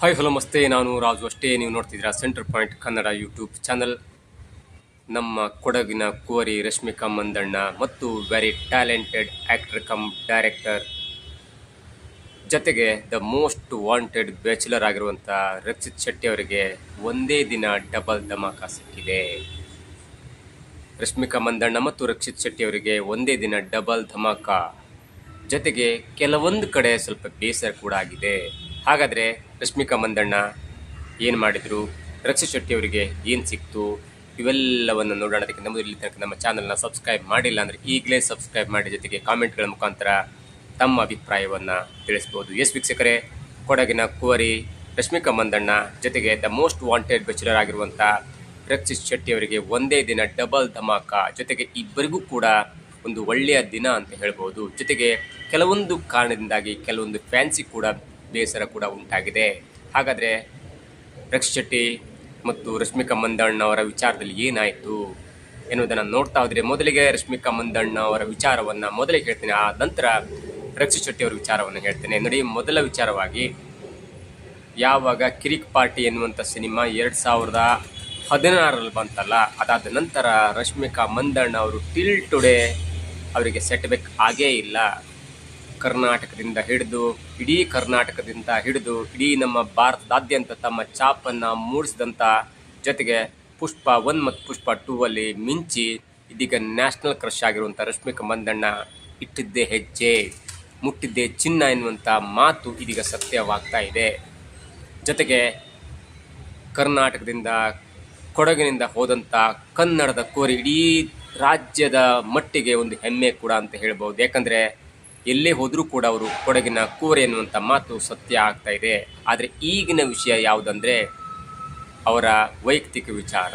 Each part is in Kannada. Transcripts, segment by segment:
ಹಾಯ್ ಹಲೋ ಮಸ್ತೆ ನಾನು ರಾಜು ಅಷ್ಟೇ. ನೀವು ನೋಡ್ತಿದ್ದೀರಾ centre point Kannada YouTube channel ನಮ್ಮ ಕೊಡಗಿನ ಕುವರಿ ರಶ್ಮಿಕಾ ಮಂದಣ್ಣ ಮತ್ತು very talented actor cum director ಜೊತೆಗೆ ದ ಮೋಸ್ಟ್ ವಾಂಟೆಡ್ ಬ್ಯಾಚುಲರ್ ಆಗಿರುವಂಥ ರಕ್ಷಿತ್ ಶೆಟ್ಟಿ ಅವರಿಗೆ ಒಂದೇ ದಿನ ಡಬಲ್ ಧಮಾಕ ಸಿಕ್ಕಿದೆ. ರಶ್ಮಿಕಾ ಮಂದಣ್ಣ ಮತ್ತು ರಕ್ಷಿತ್ ಶೆಟ್ಟಿ ಅವರಿಗೆ ಒಂದೇ ದಿನ ಡಬಲ್ ಧಮಾಕ. ಜೊತೆಗೆ ಕೆಲವೊಂದು ಕಡೆ ಸ್ವಲ್ಪ ಬೇಸರ ಕೂಡ ಆಗಿದೆ. ಹಾಗಾದರೆ ರಶ್ಮಿಕಾ ಮಂದಣ್ಣ ಏನು ಮಾಡಿದರು? ರಕ್ಷಿತ್ ಶೆಟ್ಟಿ ಅವರಿಗೆ ಏನು ಸಿಕ್ತು? ಇವೆಲ್ಲವನ್ನು ನೋಡೋಣ. ಅದಕ್ಕೆ ಇಲ್ಲಿ ತನಕ ನಮ್ಮ ಚಾನಲ್ನ ಸಬ್ಸ್ಕ್ರೈಬ್ ಮಾಡಿಲ್ಲ ಅಂದರೆ ಈಗಲೇ ಸಬ್ಸ್ಕ್ರೈಬ್ ಮಾಡಿ ಜೊತೆಗೆ ಕಾಮೆಂಟ್ಗಳ ಮುಖಾಂತರ ತಮ್ಮ ಅಭಿಪ್ರಾಯವನ್ನು ತಿಳಿಸ್ಬೋದು. ಎಸ್ ವೀಕ್ಷಕರೇ, ಕೊಡಗಿನ ಕುವರಿ ರಶ್ಮಿಕಾ ಮಂದಣ್ಣ ಜೊತೆಗೆ ದ ಮೋಸ್ಟ್ ವಾಂಟೆಡ್ ಬ್ಯಾಚುಲರ್ ಆಗಿರುವಂಥ ರಕ್ಷಿತ್ ಶೆಟ್ಟಿ ಅವರಿಗೆ ಒಂದೇ ದಿನ ಡಬಲ್ ಧಮಾಕ. ಜೊತೆಗೆ ಇಬ್ಬರಿಗೂ ಕೂಡ ಒಂದು ಒಳ್ಳೆಯ ದಿನ ಅಂತ ಹೇಳ್ಬೋದು. ಜೊತೆಗೆ ಕೆಲವೊಂದು ಕಾರಣದಿಂದಾಗಿ ಕೆಲವೊಂದು ಫ್ಯಾನ್ಸಿ ಕೂಡ ಬೇಸರ ಕೂಡ ಉಂಟಾಗಿದೆ. ಹಾಗಾದರೆ ರಕ್ಷ್ ಶೆಟ್ಟಿ ಮತ್ತು ರಶ್ಮಿಕಾ ಮಂದಣ್ಣ ಅವರ ವಿಚಾರದಲ್ಲಿ ಏನಾಯಿತು ಎನ್ನುವುದನ್ನು ನೋಡ್ತಾ ಹೋದರೆ ಮೊದಲಿಗೆ ರಶ್ಮಿಕಾ ಮಂದಣ್ಣ ಅವರ ವಿಚಾರವನ್ನು ಮೊದಲಿಗೆ ಹೇಳ್ತೇನೆ. ಆ ನಂತರ ರಕ್ಷಿತ್ ಶೆಟ್ಟಿ ಅವರ ವಿಚಾರವನ್ನು ಹೇಳ್ತೇನೆ. ನೋಡಿ, ಮೊದಲ ವಿಚಾರವಾಗಿ ಯಾವಾಗ ಕಿರಿಕ್ ಪಾರ್ಟಿ ಎನ್ನುವಂಥ ಸಿನಿಮಾ ಎರಡು ಸಾವಿರದ ಹದಿನಾರರಲ್ಲಿ ಬಂತಲ್ಲ, ಅದಾದ ನಂತರ ರಶ್ಮಿಕಾ ಮಂದಣ್ಣ ಅವರು ಟಿಲ್ ಟುಡೇ ಅವರಿಗೆ ಸೆಟ್ಬ್ಯಾಕ್ ಆಗೇ ಇಲ್ಲ. ಕರ್ನಾಟಕದಿಂದ ಹಿಡಿದು, ಇಡೀ ಕರ್ನಾಟಕದಿಂದ ಹಿಡಿದು, ಇಡೀ ನಮ್ಮ ಭಾರತದಾದ್ಯಂತ ತಮ್ಮ ಛಾಪನ್ನು ಮೂಡಿಸಿದಂಥ ಜೊತೆಗೆ ಪುಷ್ಪ ಒನ್ ಮತ್ತು ಪುಷ್ಪ ಟೂ ಅಲ್ಲಿ ಮಿಂಚಿ, ಇದೀಗ ನ್ಯಾಷನಲ್ ಕ್ರಶ್ ಆಗಿರುವಂಥ ರಶ್ಮಿಕಾ ಮಂದಣ್ಣ ಇಟ್ಟಿದ್ದೇ ಹೆಜ್ಜೆ, ಮುಟ್ಟಿದ್ದೇ ಚಿನ್ನ ಎನ್ನುವಂಥ ಮಾತು ಇದೀಗ ಸತ್ಯವಾಗ್ತಾ ಇದೆ. ಜೊತೆಗೆ ಕರ್ನಾಟಕದಿಂದ ಕೊಡಗಿನಿಂದ ಹೋದಂಥ ಕನ್ನಡದ ಕೋರಿ ಇಡೀ ರಾಜ್ಯದ ಮಟ್ಟಿಗೆ ಒಂದು ಹೆಮ್ಮೆ ಕೂಡ ಅಂತ ಹೇಳ್ಬೋದು ಯಾಕಂದರೆ ಎಲ್ಲೇ ಹೋದರೂ ಕೂಡ ಅವರು ಕೊಡಗಿನ ಕೋರೆ ಎನ್ನುವಂಥ ಮಾತು ಸತ್ಯ ಆಗ್ತಾ ಇದೆ. ಆದರೆ ಈಗಿನ ವಿಷಯ ಯಾವುದಂದರೆ ಅವರ ವೈಯಕ್ತಿಕ ವಿಚಾರ.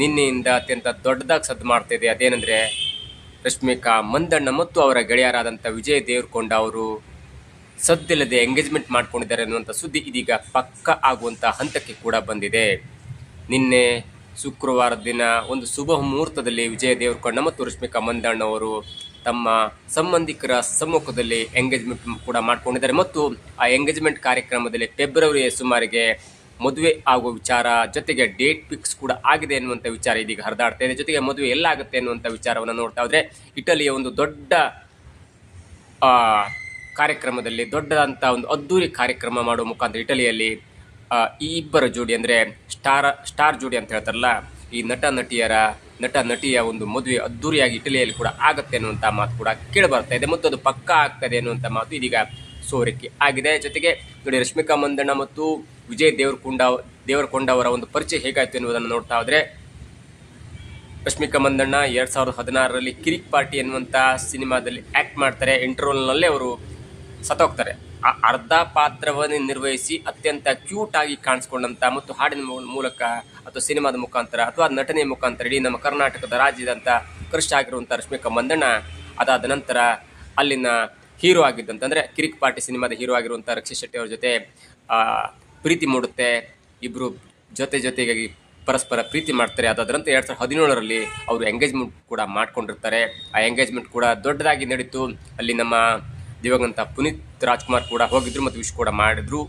ನಿನ್ನೆಯಿಂದ ಅತ್ಯಂತ ದೊಡ್ಡದಾಗಿ ಸದ್ದು ಮಾಡ್ತಾ ಇದೆ. ಅದೇನೆಂದರೆ ರಶ್ಮಿಕಾ ಮಂದಣ್ಣ ಮತ್ತು ಅವರ ಗೆಳೆಯರಾದಂಥ ವಿಜಯ್ ದೇವರಕೊಂಡ ಅವರು ಸದ್ದಿಲ್ಲದೆ ಎಂಗೇಜ್ಮೆಂಟ್ ಮಾಡ್ಕೊಂಡಿದ್ದಾರೆ ಅನ್ನುವಂಥ ಸುದ್ದಿ ಇದೀಗ ಪಕ್ಕ ಆಗುವಂಥ ಹಂತಕ್ಕೆ ಕೂಡ ಬಂದಿದೆ. ನಿನ್ನೆ ಶುಕ್ರವಾರ ದಿನ ಒಂದು ಶುಭ ಮುಹೂರ್ತದಲ್ಲಿ ವಿಜಯ ದೇವರಕೊಂಡ ಮತ್ತು ರಶ್ಮಿಕಾ ಮಂದಣ್ಣ ಅವರು ತಮ್ಮ ಸಂಬಂಧಿಕರ ಸಮ್ಮುಖದಲ್ಲಿ ಎಂಗೇಜ್ಮೆಂಟ್ ಕೂಡ ಮಾಡಿಕೊಂಡಿದ್ದಾರೆ. ಮತ್ತು ಆ ಎಂಗೇಜ್ಮೆಂಟ್ ಕಾರ್ಯಕ್ರಮದಲ್ಲಿ ಫೆಬ್ರವರಿಯ ಸುಮಾರಿಗೆ ಮದುವೆ ಆಗುವ ವಿಚಾರ, ಜೊತೆಗೆ ಡೇಟ್ ಫಿಕ್ಸ್ ಕೂಡ ಆಗಿದೆ ಎನ್ನುವಂಥ ವಿಚಾರ ಇದೀಗ ಹರಿದಾಡ್ತಾ ಇದೆ. ಜೊತೆಗೆ ಮದುವೆ ಎಲ್ಲಾಗುತ್ತೆ ಎನ್ನುವಂಥ ವಿಚಾರವನ್ನು ನೋಡ್ತಾ ಹೋದರೆ, ಇಟಲಿಯ ಒಂದು ದೊಡ್ಡ ಕಾರ್ಯಕ್ರಮದಲ್ಲಿ ದೊಡ್ಡದಂಥ ಒಂದು ಅದ್ದೂರಿ ಕಾರ್ಯಕ್ರಮ ಮಾಡುವ ಮುಖಾಂತರ ಇಟಲಿಯಲ್ಲಿ ಈ ಇಬ್ಬರ ಜೋಡಿ ಅಂದರೆ ಸ್ಟಾರ್ ಸ್ಟಾರ್ ಜೋಡಿ ಅಂತ ಹೇಳ್ತಾರಲ್ಲ, ಈ ನಟ ನಟಿಯರ ನಟ ನಟಿಯ ಒಂದು ಮದುವೆ ಅದ್ದೂರಿಯಾಗಿ ಇಟಲಿಯಲ್ಲಿ ಕೂಡ ಆಗತ್ತೆ ಅನ್ನುವಂಥ ಮಾತು ಕೂಡ ಕೇಳಿಬರ್ತಾ ಇದೆ. ಮತ್ತು ಅದು ಪಕ್ಕಾ ಆಗ್ತದೆ ಅನ್ನುವಂಥ ಮಾತು ಇದೀಗ ಸೋರಿಕೆ ಆಗಿದೆ. ಜೊತೆಗೆ ನೋಡಿ, ರಶ್ಮಿಕಾ ಮಂದಣ್ಣ ಮತ್ತು ವಿಜಯ್ ದೇವರಕೊಂಡ ದೇವರಕೊಂಡ ಅವರ ಒಂದು ಪರಿಚಯ ಹೇಗಾಯಿತು ಎನ್ನುವುದನ್ನು ನೋಡ್ತಾ ಹೋದ್ರೆ, ರಶ್ಮಿಕಾ ಮಂದಣ್ಣ ಎರಡು ಸಾವಿರದ ಹದಿನಾರರಲ್ಲಿ ಕಿರಿಕ್ ಪಾರ್ಟಿ ಎನ್ನುವಂಥ ಸಿನಿಮಾದಲ್ಲಿ ಆ್ಯಕ್ಟ್ ಮಾಡ್ತಾರೆ. ಇಂಟರ್ವಲ್ನಲ್ಲೇ ಅವರು ಸತ್ತೋಗ್ತಾರೆ. ಆ ಅರ್ಧ ಪಾತ್ರವನ್ನು ನಿರ್ವಹಿಸಿ ಅತ್ಯಂತ ಕ್ಯೂಟ್ ಆಗಿ ಕಾಣಿಸ್ಕೊಂಡಂಥ ಮತ್ತು ಹಾಡಿನ ಮೂಲಕ ಅಥವಾ ಸಿನಿಮಾದ ಮುಖಾಂತರ ಅಥವಾ ನಟನೆಯ ಮುಖಾಂತರ ಇಡೀ ನಮ್ಮ ಕರ್ನಾಟಕದ ರಾಜ್ಯದಂತ ಕೃಷಿ ಆಗಿರುವಂಥ ರಶ್ಮಿಕಾ ಮಂದಣ್ಣ ಅದಾದ ನಂತರ ಅಲ್ಲಿನ ಹೀರೋ ಆಗಿದ್ದಂತ ಅಂದರೆ ಕಿರಿಕ್ ಪಾರ್ಟಿ ಸಿನಿಮಾದ ಹೀರೋ ಆಗಿರುವಂಥ ರಕ್ಷಿತ್ ಶೆಟ್ಟಿ ಅವ್ರ ಜೊತೆ ಪ್ರೀತಿ ಮೂಡುತ್ತೆ. ಇಬ್ಬರು ಜೊತೆ ಜೊತೆಗಾಗಿ ಪರಸ್ಪರ ಪ್ರೀತಿ ಮಾಡ್ತಾರೆ. ಅದಾದ ನಂತರ ಎರಡು ಸಾವಿರದ ಹದಿನೇಳರಲ್ಲಿ ಅವರು ಎಂಗೇಜ್ಮೆಂಟ್ ಕೂಡ ಮಾಡ್ಕೊಂಡಿರ್ತಾರೆ. ಆ ಎಂಗೇಜ್ಮೆಂಟ್ ಕೂಡ ದೊಡ್ಡದಾಗಿ ನಡೀತು. ಅಲ್ಲಿ ನಮ್ಮ ದಿವಂಗತ ಪುನೀತ್ ರಾಜ್ಕುಮಾರ್ ಕೂಡ ಹೋಗಿದ್ರು ಮತ್ತು ವಿಶ್ ಕೂಡ ಮಾಡಿದ್ರು.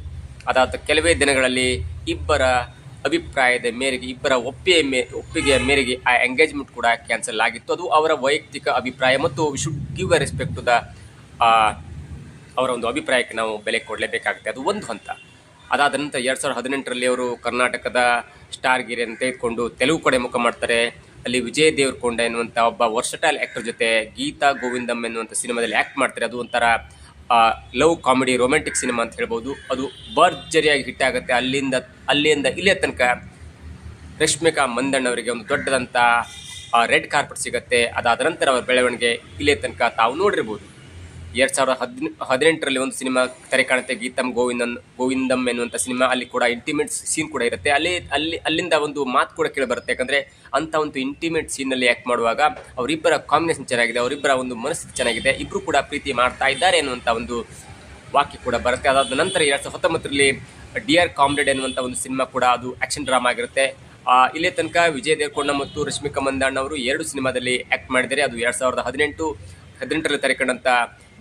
ಅದಾದ ಕೆಲವೇ ದಿನಗಳಲ್ಲಿ ಇಬ್ಬರ ಅಭಿಪ್ರಾಯದ ಮೇರೆಗೆ, ಇಬ್ಬರ ಒಪ್ಪಿಗೆ ಮೇ, ಒಪ್ಪಿಗೆಯ ಮೇರೆಗೆ ಆ ಎಂಗೇಜ್ಮೆಂಟ್ ಕೂಡ ಕ್ಯಾನ್ಸಲ್ ಆಗಿತ್ತು. ಅದು ಅವರ ವೈಯಕ್ತಿಕ ಅಭಿಪ್ರಾಯ ಮತ್ತು we should give a respect to the ಅವರ ಒಂದು ಅಭಿಪ್ರಾಯಕ್ಕೆ ನಾವು ಬೆಲೆ ಕೊಡಲೇಬೇಕಾಗುತ್ತೆ. ಅದು ಒಂದು ಹಂತ. ಅದಾದ ನಂತರ ಎರಡು ಸಾವಿರದ ಹದಿನೆಂಟರಲ್ಲಿ ಅವರು ಕರ್ನಾಟಕದ ಸ್ಟಾರ್ ಗಿರಿಯನ್ನು ತೆಗೆದುಕೊಂಡು ತೆಲುಗು ಕಡೆ ಮುಖ ಮಾಡ್ತಾರೆ. ಅಲ್ಲಿ ವಿಜಯ್ ದೇವರಕೊಂಡ ಎನ್ನುವಂಥ ಒಬ್ಬ ವರ್ಸಟೈಲ್ ಆ್ಯಕ್ಟರ್ ಜೊತೆ ಗೀತಾ ಗೋವಿಂದಂ ಎನ್ನುವಂಥ ಸಿನಿಮಾದಲ್ಲಿ ಆ್ಯಕ್ಟ್ ಮಾಡ್ತಾರೆ. ಅದು ಒಂಥರ ಲವ್ ಕಾಮಿಡಿ ರೊಮ್ಯಾಂಟಿಕ್ ಸಿನಿಮಾ ಅಂತ ಹೇಳ್ಬೋದು. ಅದು ಭರ್ಜರಿಯಾಗಿ ಹಿಟ್ ಆಗುತ್ತೆ. ಅಲ್ಲಿಂದ ಅಲ್ಲಿಂದ ಇಲ್ಲಿಯ ತನಕ ರಶ್ಮಿಕಾ ಮಂದಣ್ಣ ಅವರಿಗೆ ಒಂದು ದೊಡ್ಡದಂಥ ರೆಡ್ ಕಾರ್ಪೆಟ್ ಸಿಗುತ್ತೆ. ಅದಾದ ನಂತರ ಅವರ ಬೆಳವಣಿಗೆ ಇಲ್ಲೇ ತನಕ ತಾವು ನೋಡಿರ್ಬೋದು. ಎರಡು ಸಾವಿರದ ಹದಿನ, ಹದಿನೆಂಟರಲ್ಲಿ ಒಂದು ಸಿನಿಮಾ ತೆರೆ ಕಾಣುತ್ತೆ, ಗೀತಂ ಗೋವಿಂದನ್, ಗೋವಿಂದಂ ಎನ್ನುವಂಥ ಸಿನಿಮಾ. ಅಲ್ಲಿ ಕೂಡ ಇಂಟಿಮೇಟ್ ಸೀನ್ ಕೂಡ ಇರುತ್ತೆ. ಅಲ್ಲಿ ಅಲ್ಲಿ, ಅಲ್ಲಿಂದ ಒಂದು ಮಾತು ಕೂಡ ಕೇಳಿ ಬರುತ್ತೆ. ಯಾಕಂದರೆ ಅಂಥ ಒಂದು ಇಂಟಿಮೇಟ್ ಸೀನಲ್ಲಿ ಆ್ಯಕ್ಟ್ ಮಾಡುವಾಗ ಅವರಿಬ್ಬರ ಕಾಂಬಿನೇಷನ್ ಚೆನ್ನಾಗಿದೆ, ಅವರಿಬ್ಬರ ಒಂದು ಮನಸ್ಥಿತಿ ಚೆನ್ನಾಗಿದೆ. ಇಬ್ಬರು ಕೂಡ ಪ್ರೀತಿ ಮಾಡ್ತಾ ಇದ್ದಾರೆ ಅನ್ನುವಂಥ ಒಂದು ವಾಕ್ಯ ಕೂಡ ಬರುತ್ತೆ. ಅದಾದ ನಂತರ ಎರಡು ಸಾವಿರದ ಹತ್ತೊಂಬತ್ತರಲ್ಲಿ ಡಿಯರ್ ಕಾಮ್ರೇಡ್ ಎನ್ನುವಂಥ ಒಂದು ಸಿನಿಮಾ ಕೂಡ ಅದು ಆ್ಯಕ್ಷನ್ ಡ್ರಾಮಾ ಆಗಿರುತ್ತೆ. ಇಲ್ಲೇ ತನಕ ವಿಜಯ್ ದೇವರಕೊಂಡ ಮತ್ತು ರಶ್ಮಿಕಾ ಮಂದಣ್ಣ ಅವರು ಎರಡು ಸಿನಿಮಾದಲ್ಲಿ ಆ್ಯಕ್ಟ್ ಮಾಡಿದ್ದಾರೆ. ಅದು ಎರಡು ಸಾವಿರದ ಹದಿನೆಂಟು, ಹದಿನೆಂಟರಲ್ಲಿ ತೆರೆಕೊಂಡಂಥ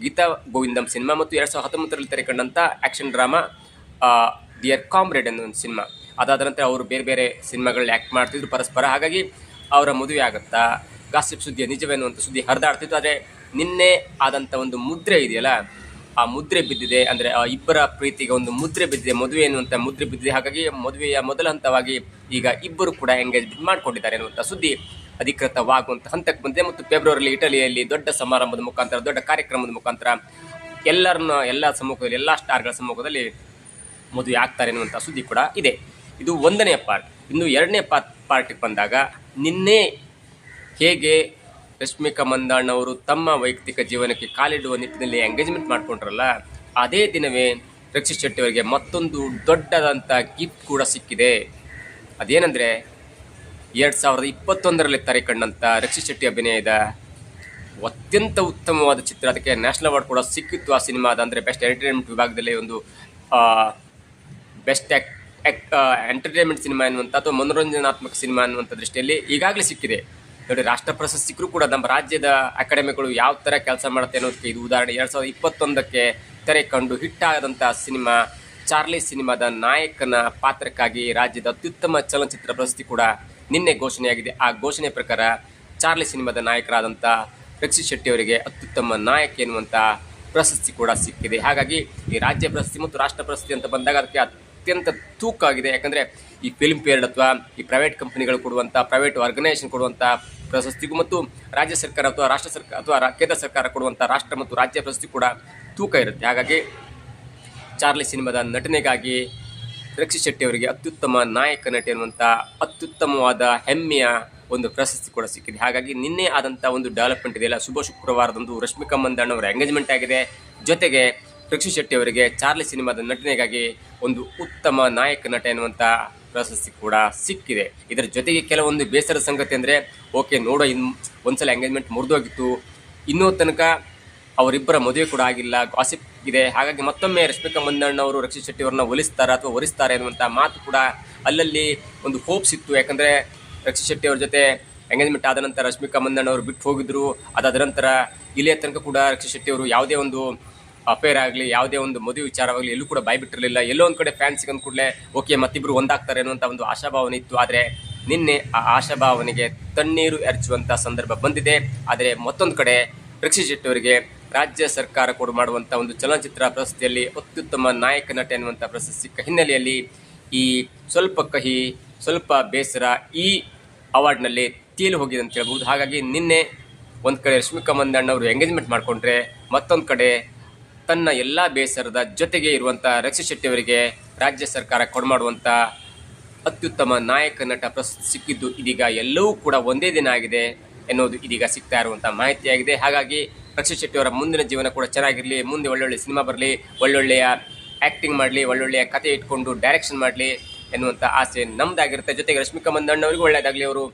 ಗೀತಾ ಗೋವಿಂದಂ ಸಿನಿಮಾ ಮತ್ತು ಎರಡು ಸಾವಿರದ ಹತ್ತೊಂಬತ್ತರಲ್ಲಿ ತೆರೆಕಂಡಂಥ ಆ್ಯಕ್ಷನ್ ಡ್ರಾಮಾ ಡಿಯರ್ ಕಾಮ್ರೇಡ್ ಅನ್ನೋ ಒಂದು ಸಿನಿಮಾ. ಅದಾದ ನಂತರ ಅವರು ಬೇರೆ ಬೇರೆ ಸಿನಿಮಾಗಳಲ್ಲಿ ಆ್ಯಕ್ಟ್ ಮಾಡ್ತಿದ್ರು ಪರಸ್ಪರ. ಹಾಗಾಗಿ ಅವರ ಮದುವೆ ಆಗುತ್ತಾ? ಗಾಸಿಪ್ ಸುದ್ದಿಯ ನಿಜವೇನುವಂಥ ಸುದ್ದಿ ಹರಿದಾಡ್ತಿತ್ತು. ಆದರೆ ನಿನ್ನೆ ಆದಂಥ ಒಂದು ಮುದ್ರೆ ಇದೆಯಲ್ಲ, ಆ ಮುದ್ರೆ ಬಿದ್ದಿದೆ. ಅಂದರೆ, ಆ, ಇಬ್ಬರ ಪ್ರೀತಿಗೆ ಒಂದು ಮುದ್ರೆ ಬಿದ್ದಿದೆ, ಮದುವೆ ಎನ್ನುವಂಥ ಮುದ್ರೆ ಬಿದ್ದಿದೆ. ಹಾಗಾಗಿ ಮದುವೆಯ ಮೊದಲ ಹಂತವಾಗಿ ಈಗ ಇಬ್ಬರು ಕೂಡ ಎಂಗೇಜ್ಮೆಂಟ್ ಮಾಡಿಕೊಂಡಿದ್ದಾರೆ ಅನ್ನುವಂಥ ಸುದ್ದಿ ಅಧಿಕೃತವಾಗುವಂಥ ಹಂತಕ್ಕೆ ಬಂದಿದೆ. ಮತ್ತು ಫೆಬ್ರವರಿಯಲ್ಲಿ ಇಟಲಿಯಲ್ಲಿ ದೊಡ್ಡ ಸಮಾರಂಭದ ಮುಖಾಂತರ, ದೊಡ್ಡ ಕಾರ್ಯಕ್ರಮದ ಮುಖಾಂತರ ಎಲ್ಲರನ್ನ, ಎಲ್ಲ ಸಮ್ಮುಖದಲ್ಲಿ, ಎಲ್ಲ ಸ್ಟಾರ್ಗಳ ಸಮ್ಮುಖದಲ್ಲಿ ಮದುವೆ ಆಗ್ತಾರೆ ಅನ್ನುವಂಥ ಸುದ್ದಿ ಕೂಡ ಇದೆ. ಇದು ಒಂದನೇ ಪಾರ್ಟ್. ಇನ್ನು ಎರಡನೇ ಪಾ ಪಾರ್ಟಿಗೆ ಬಂದಾಗ ನಿನ್ನೆ ಹೇಗೆ ರಶ್ಮಿಕಾ ಮಂದಣ್ಣ ಅವರು ತಮ್ಮ ವೈಯಕ್ತಿಕ ಜೀವನಕ್ಕೆ ಕಾಲಿಡುವ ನಿಟ್ಟಿನಲ್ಲಿ ಎಂಗೇಜ್ಮೆಂಟ್ ಮಾಡಿಕೊಂಡ್ರಲ್ಲ, ಅದೇ ದಿನವೇ ರಕ್ಷಿತ್ ಶೆಟ್ಟಿ ಅವರಿಗೆ ಮತ್ತೊಂದು ದೊಡ್ಡದಂಥ ಗಿಫ್ಟ್ ಕೂಡ ಸಿಕ್ಕಿದೆ. ಅದೇನೆಂದರೆ ಎರಡು ಸಾವಿರದ ಇಪ್ಪತ್ತೊಂದರಲ್ಲಿ ತಾರೆ ಕಂಡಂಥ ರಕ್ಷಿತ್ ಶೆಟ್ಟಿ ಅಭಿನಯದ ಅತ್ಯಂತ ಉತ್ತಮವಾದ ಚಿತ್ರ. ಅದಕ್ಕೆ ನ್ಯಾಷನಲ್ ಅವಾರ್ಡ್ ಕೂಡ ಸಿಕ್ಕಿತ್ತು ಆ ಸಿನಿಮಾದ. ಅಂದರೆ ಬೆಸ್ಟ್ ಎಂಟರ್ಟೈನ್ಮೆಂಟ್ ವಿಭಾಗದಲ್ಲಿ ಒಂದು ಬೆಸ್ಟ್ ಎಂಟರ್ಟೈನ್ಮೆಂಟ್ ಸಿನಿಮಾ ಎನ್ನುವಂಥ ಅಥವಾ ಮನೋರಂಜನಾತ್ಮಕ ಸಿನಿಮಾ ಅನ್ನುವಂಥ ದೃಷ್ಟಿಯಲ್ಲಿ ಈಗಾಗಲೇ ಸಿಕ್ಕಿದೆ. ನೋಡಿ, ರಾಷ್ಟ್ರ ಪ್ರಶಸ್ತಿ ಕೂಡ ನಮ್ಮ ರಾಜ್ಯದ ಅಕಾಡೆಮಿಗಳು ಯಾವ ಥರ ಕೆಲಸ ಮಾಡುತ್ತೆ ಅನ್ನೋದಕ್ಕೆ ಇದು ಉದಾಹರಣೆ. ಎರಡು ಸಾವಿರದ ಇಪ್ಪತ್ತೊಂದಕ್ಕೆ ತೆರೆ ಕಂಡು ಹಿಟ್ಟಾದಂಥ ಸಿನಿಮಾ, ಚಾರ್ಲಿ ಸಿನಿಮಾದ ನಾಯಕನ ಪಾತ್ರಕ್ಕಾಗಿ ರಾಜ್ಯದ ಅತ್ಯುತ್ತಮ ಚಲನಚಿತ್ರ ಪ್ರಶಸ್ತಿ ಕೂಡ ನಿನ್ನೆ ಘೋಷಣೆಯಾಗಿದೆ. ಆ ಘೋಷಣೆ ಪ್ರಕಾರ ಚಾರ್ಲಿ ಸಿನಿಮಾದ ನಾಯಕರಾದಂಥ ರಕ್ಷಿತ್ ಶೆಟ್ಟಿ ಅವರಿಗೆ ಅತ್ಯುತ್ತಮ ನಾಯಕ ಎನ್ನುವಂಥ ಪ್ರಶಸ್ತಿ ಕೂಡ ಸಿಕ್ಕಿದೆ. ಹಾಗಾಗಿ ಈ ರಾಜ್ಯ ಪ್ರಶಸ್ತಿ ಮತ್ತು ರಾಷ್ಟ್ರ ಪ್ರಶಸ್ತಿ ಅಂತ ಬಂದಾಗ ಅದಕ್ಕೆ ಅತ್ಯಂತ ತೂಕ ಆಗಿದೆ. ಯಾಕಂದರೆ ಈ ಫಿಲ್ಮ್ ಪೇರ್ಡ್ ಅಥವಾ ಈ ಪ್ರೈವೇಟ್ ಕಂಪ್ನಿಗಳು ಕೊಡುವಂಥ ಪ್ರೈವೇಟ್ ಆರ್ಗನೈಸೇಷನ್ ಕೊಡುವಂಥ ಪ್ರಶಸ್ತಿಗೂ ಮತ್ತು ರಾಜ್ಯ ಸರ್ಕಾರ ಅಥವಾ ರಾಷ್ಟ್ರ ಸರ್ಕಾರ ಅಥವಾ ಕೇಂದ್ರ ಸರ್ಕಾರ ಕೊಡುವಂಥ ರಾಷ್ಟ್ರ ಮತ್ತು ರಾಜ್ಯ ಪ್ರಶಸ್ತಿ ಕೂಡ ತೂಕ ಇರುತ್ತೆ. ಹಾಗಾಗಿ ಚಾರ್ಲಿ ಸಿನಿಮಾದ ನಟನೆಗಾಗಿ ರಕ್ಷಿತ್ ಶೆಟ್ಟಿ ಅವರಿಗೆ ಅತ್ಯುತ್ತಮ ನಾಯಕ ನಟಿ ಅನ್ನುವಂಥ ಅತ್ಯುತ್ತಮವಾದ ಹೆಮ್ಮೆಯ ಒಂದು ಪ್ರಶಸ್ತಿ ಕೂಡ ಸಿಕ್ಕಿದೆ. ಹಾಗಾಗಿ ನಿನ್ನೆ ಆದಂಥ ಒಂದು ಡೆವಲಪ್ಮೆಂಟ್ ಇದೆಯಲ್ಲ ಶುಭ ಶುಕ್ರವಾರದಂದು ರಶ್ಮಿಕಾ ಮಂದಣ್ಣ ಅವರ ಎಂಗೇಜ್ಮೆಂಟ್ ಆಗಿದೆ. ಜೊತೆಗೆ ರಕ್ಷಿತ್ ಶೆಟ್ಟಿ ಅವರಿಗೆ ಚಾರ್ಲಿ ಸಿನಿಮಾದ ನಟನೆಗಾಗಿ ಒಂದು ಉತ್ತಮ ನಾಯಕ ನಟ ಎನ್ನುವಂಥ ಪ್ರಶಸ್ತಿ ಕೂಡ ಸಿಕ್ಕಿದೆ. ಇದರ ಜೊತೆಗೆ ಕೆಲವೊಂದು ಬೇಸರ ಸಂಗತಿ ಅಂದರೆ, ಓಕೆ ನೋಡೋ, ಇನ್ ಒಂದ್ಸಲ ಎಂಗೇಜ್ಮೆಂಟ್ ಮುರಿದೋಗಿತ್ತು. ಇನ್ನೂ ತನಕ ಅವರಿಬ್ಬರ ಮದುವೆ ಕೂಡ ಆಗಿಲ್ಲ. ಗಾಸಿಪ್ ಇದೆ. ಹಾಗಾಗಿ ಮತ್ತೊಮ್ಮೆ ರಶ್ಮಿಕಾ ಮಂದಣ್ಣ ಅವರು ರಕ್ಷಿತ್ ಶೆಟ್ಟಿ ಅವರನ್ನ ಒಲಿಸ್ತಾರ ಅಥವಾ ಒಲಿಸ್ತಾರೆ ಅನ್ನುವಂಥ ಮಾತು ಕೂಡ ಅಲ್ಲಲ್ಲಿ ಒಂದು ಹೋಪ್ಸ್ ಇತ್ತು ಯಾಕಂದರೆ ರಕ್ಷಿತ್ ಶೆಟ್ಟಿ ಅವ್ರ ಜೊತೆ ಎಂಗೇಜ್ಮೆಂಟ್ ಆದ ನಂತರ ರಶ್ಮಿಕಾ ಮಂದಣ್ಣ ಅವರು ಬಿಟ್ಟು ಹೋಗಿದ್ರು. ಅದಾದ ನಂತರ ಇಲ್ಲಿಯ ತನಕ ಕೂಡ ರಕ್ಷಿತ್ ಶೆಟ್ಟಿ ಅವರು ಯಾವುದೇ ಒಂದು ಅಫೇರ್ ಆಗಲಿ, ಯಾವುದೇ ಒಂದು ಮದುವೆ ವಿಚಾರವಾಗಲಿ ಎಲ್ಲೂ ಕೂಡ ಬಾಯ್ಬಿಟ್ಟಿರಲಿಲ್ಲ. ಎಲ್ಲೋ ಒಂದು ಕಡೆ ಫ್ಯಾನ್ಸ್ ಸಿಗಂದ ಕೂಡಲೇ ಓಕೆ ಮತ್ತಿಬ್ಬರು ಒಂದಾಗ್ತಾರೆ ಅನ್ನುವಂಥ ಒಂದು ಆಶಾಭಾವನೆ ಇತ್ತು. ಆದರೆ ನಿನ್ನೆ ಆ ಆಶಾಭಾವನೆಗೆ ತಣ್ಣೀರು ಎರಚುವಂಥ ಸಂದರ್ಭ ಬಂದಿದೆ. ಆದರೆ ಮತ್ತೊಂದು ಕಡೆ ರಕ್ಷಿತ್ ಶೆಟ್ಟಿ ಅವರಿಗೆ ರಾಜ್ಯ ಸರ್ಕಾರ ಕೊಡು ಮಾಡುವಂಥ ಒಂದು ಚಲನಚಿತ್ರ ಪ್ರಶಸ್ತಿಯಲ್ಲಿ ಅತ್ಯುತ್ತಮ ನಾಯಕ ನಟ ಎನ್ನುವಂಥ ಪ್ರಶಸ್ತಿ ಸಿಕ್ಕ ಹಿನ್ನೆಲೆಯಲ್ಲಿ ಈ ಸ್ವಲ್ಪ ಕಹಿ, ಸ್ವಲ್ಪ ಬೇಸರ ಈ ಅವಾರ್ಡ್ನಲ್ಲಿ ತೇಲಿ ಹೋಗಿದೆ ಅಂತ ಹೇಳ್ಬೋದು ಹಾಗಾಗಿ ನಿನ್ನೆ ಒಂದು ಕಡೆ ರಶ್ಮಿಕಾ ಮಂದಣ್ಣ ಅವರು ಎಂಗೇಜ್ಮೆಂಟ್ ಮಾಡಿಕೊಂಡ್ರೆ ಮತ್ತೊಂದು ಕಡೆ ತನ್ನ ಎಲ್ಲ ಬೇಸರದ ಜೊತೆಗೆ ಇರುವಂಥ ರಕ್ಷಿತ್ ಶೆಟ್ಟಿಯವರಿಗೆ ರಾಜ್ಯ ಸರ್ಕಾರ ಕೊಡಮಾಡುವಂಥ ಅತ್ಯುತ್ತಮ ನಾಯಕ ನಟ ಪ್ರಶಸ್ತಿ ಸಿಕ್ಕಿದ್ದು ಇದೀಗ ಎಲ್ಲವೂ ಕೂಡ ಒಂದೇ ದಿನ ಆಗಿದೆ ಎನ್ನುವುದು ಇದೀಗ ಸಿಗ್ತಾ ಇರುವಂಥ ಮಾಹಿತಿಯಾಗಿದೆ. ಹಾಗಾಗಿ ರಕ್ಷಿತ್ ಶೆಟ್ಟಿ ಅವರ ಮುಂದಿನ ಜೀವನ ಕೂಡ ಚೆನ್ನಾಗಿರಲಿ, ಮುಂದೆ ಒಳ್ಳೊಳ್ಳೆ ಸಿನಿಮಾ ಬರಲಿ, ಒಳ್ಳೊಳ್ಳೆಯ ಆ್ಯಕ್ಟಿಂಗ್ ಮಾಡಲಿ, ಒಳ್ಳೊಳ್ಳೆಯ ಕತೆ ಇಟ್ಕೊಂಡು ಡೈರೆಕ್ಷನ್ ಮಾಡಲಿ ಎನ್ನುವಂಥ ಆಸೆ ನಮ್ಮದಾಗಿರುತ್ತೆ ಜೊತೆಗೆ ರಶ್ಮಿಕಾ ಮಂದಣ್ಣವರಿಗೂ ಒಳ್ಳೆಯದಾಗಲಿ ಅವರು.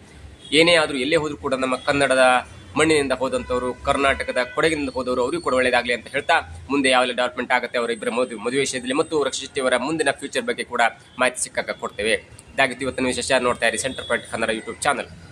ಏನೇ ಆದರೂ ಎಲ್ಲೇ ಹೋದರೂ ಕೂಡ ನಮ್ಮ ಕನ್ನಡದ ಮಣ್ಣಿನಿಂದ ಹೋದಂಥವರು, ಕರ್ನಾಟಕದ ಕೊಡಗಿನಿಂದ ಹೋದವರು ಅವರಿಗೂ ಕೂಡ ಒಳ್ಳೆಯದಾಗಲಿ ಅಂತ ಹೇಳ್ತಾ ಮುಂದೆ ಯಾವೆಲ್ಲ ಡೆವಲಪ್ಮೆಂಟ್ ಆಗುತ್ತೆ ಅವರ ಇಬ್ಬರ ಮದುವೆ ಮದುವೆ ವಿಷಯದಲ್ಲಿ ಮತ್ತು ರಕ್ಷಿತ್ ಶೆಟ್ಟಿ ಅವರ ಮುಂದಿನ ಫ್ಯೂಚರ್ ಬಗ್ಗೆ ಕೂಡ ಮಾಹಿತಿ ಸಿಕ್ಕಾಗ ಕೊಡ್ತೇವೆ. ಇದಾಗಿತ್ತು ಇವತ್ತಿನ ವಿಶೇಷ. ನೋಡ್ತಾ ಇರಿ centre point Kannada YouTube channel